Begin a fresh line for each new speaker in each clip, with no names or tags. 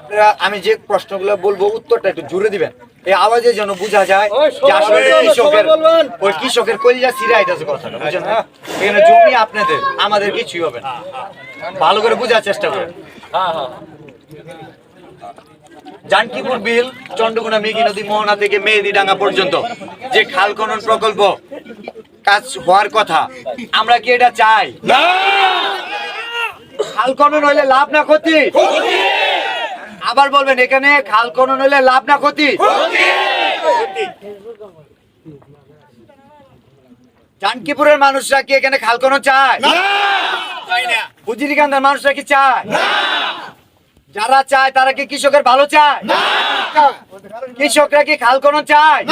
আপনারা আমি যে প্রশ্নগুলো বলব উত্তরটা একটু জুড়ে দিবেন। এই আওয়াজে যেন বোঝা যায় যে আসলে কৃষকের ওই কৃষকের কলিজা সিরা আইতাছে কথাটা না? এখানে জমি আপনাদের আমাদের কিছুই হবে না। ভালো করে বোঝার চেষ্টা করেন। জানকিপুর বিল চন্দ্রগুনা মেঘি নদী মোহনা থেকে মেহেদিডাঙ্গা পর্যন্ত যে খাল খনন প্রকল্প কাজ হওয়ার কথা আমরা কি এটা চাই? খাল খনন হইলে লাভ না ক্ষতি! আবার বলবেন এখানে খাল খনন হইলে লাভ না ক্ষতি? জানকিপুরের মানুষরা কি এখানে খাল খনন চায়? হুজিরিকান্দার মানুষরা কি চায়? যারা চায় তারা কি কৃষকের ভালো চায়? কৃষকরা কি খাল খনন চায়?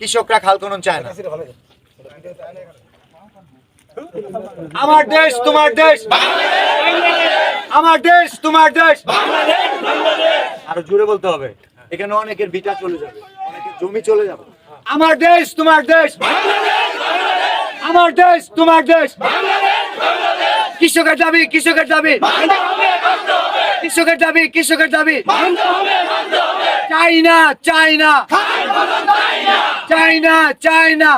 কৃষকরা খাল খনন চায় না। আমার দেশ তোমার দেশ। আমার দেশ তোমার দেশ। আরও জুড়ে বলতে হবে। এখানে অনেকের ভিটা চলে যাবে অনেকের জমি চলে যাবে। আমার দেশ তোমার দেশ। আমার দেশ তোমার দেশ। কৃষকের দাবি কৃষকের দাবি। কৃষকের দাবি কৃষকের দাবি। চাই না চাই না চাই না চাই না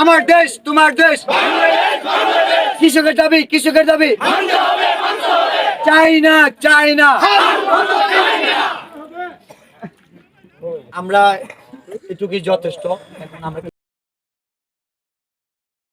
আমার দেশ তোমার দেশ। কৃষকের দাবি কৃষকের দাবি। চাই না চাই না আমরা এটুকুই যথেষ্ট। এখন আমরা